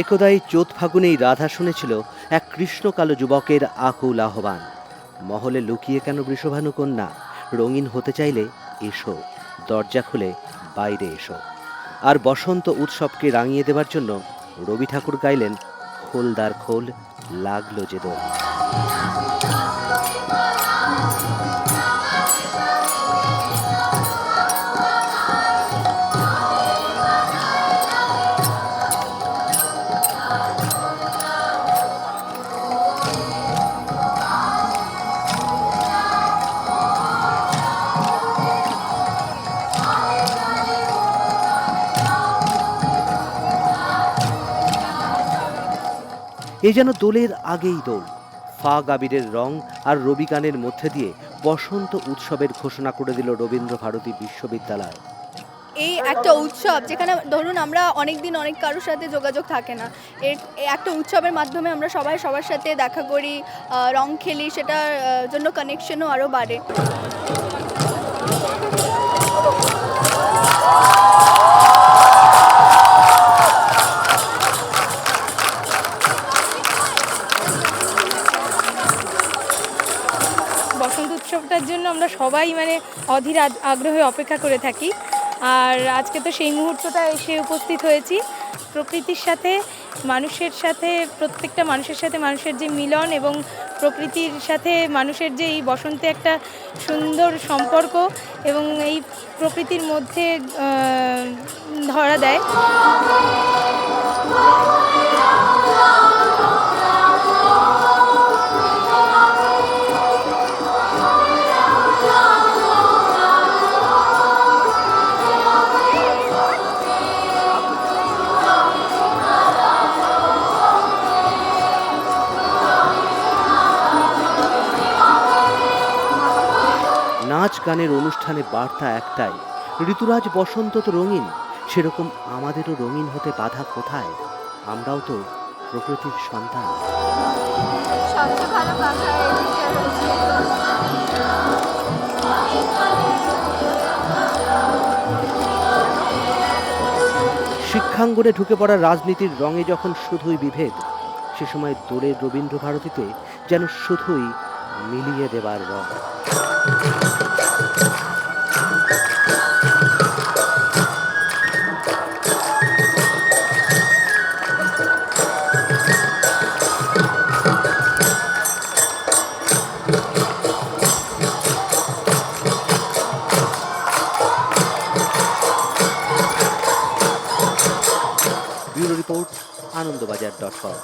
একদাই চোত ফাগুনেই রাধা শুনেছিল এক কৃষ্ণকালো যুবকের আকুল আহ্বান। মহলে লুকিয়ে কেন বৃষভানু কন্যা রঙিন হতে চাইলে এসো, দরজা খুলে বাইরে এসো। আর বসন্ত উৎসবকে রাঙিয়ে দেবার জন্য রবি ঠাকুর গাইলেন, খোলদার খোল লাগল যে দোল। এ যেন দোলের আগেই দোল। ফাগ আবিরের রং আর রবি গানের মধ্যে দিয়ে বসন্ত উৎসবের ঘোষণা করে দিল রবীন্দ্র ভারতী বিশ্ববিদ্যালয়। এই একটা উৎসব যেখানে ধরুন আমরা অনেক দিন অনেক কারোর সাথে যোগাযোগ থাকে না। এর একটা উৎসবের মাধ্যমে আমরা সবাই সবার সাথে দেখা করি রং খেলি, সেটার জন্য কানেকশনও আরও বাড়ে। বসন্ত উৎসবটার জন্য আমরা সবাই মানে অধীর আগ্রহে অপেক্ষা করে থাকি। আর আজকে তো সেই মুহূর্তটা এসে উপস্থিত হয়েছি। প্রকৃতির সাথে, মানুষের সাথে, প্রত্যেকটা মানুষের সাথে মানুষের যে মিলন এবং প্রকৃতির সাথে মানুষের যে এই বসন্তে একটা সুন্দর সম্পর্ক এবং এই প্রকৃতির মধ্যে ধরা দেয়। গানের অনুষ্ঠানে বার্তা একটাই, ঋতুরাজ বসন্ত তো রঙিন, সেরকম আমাদেরও রঙিন হতে বাধা কোথায়? আমরাও তো প্রকৃতির সন্তান। শিক্ষাঙ্গনে ঢুকে পড়া রাজনীতির রঙে যখন শুধুই বিভেদ, সে সময় দোলের রবীন্দ্র ভারতীতে যেন শুধুই মিলিয়ে দেবার রং। Report Anandabazar dot com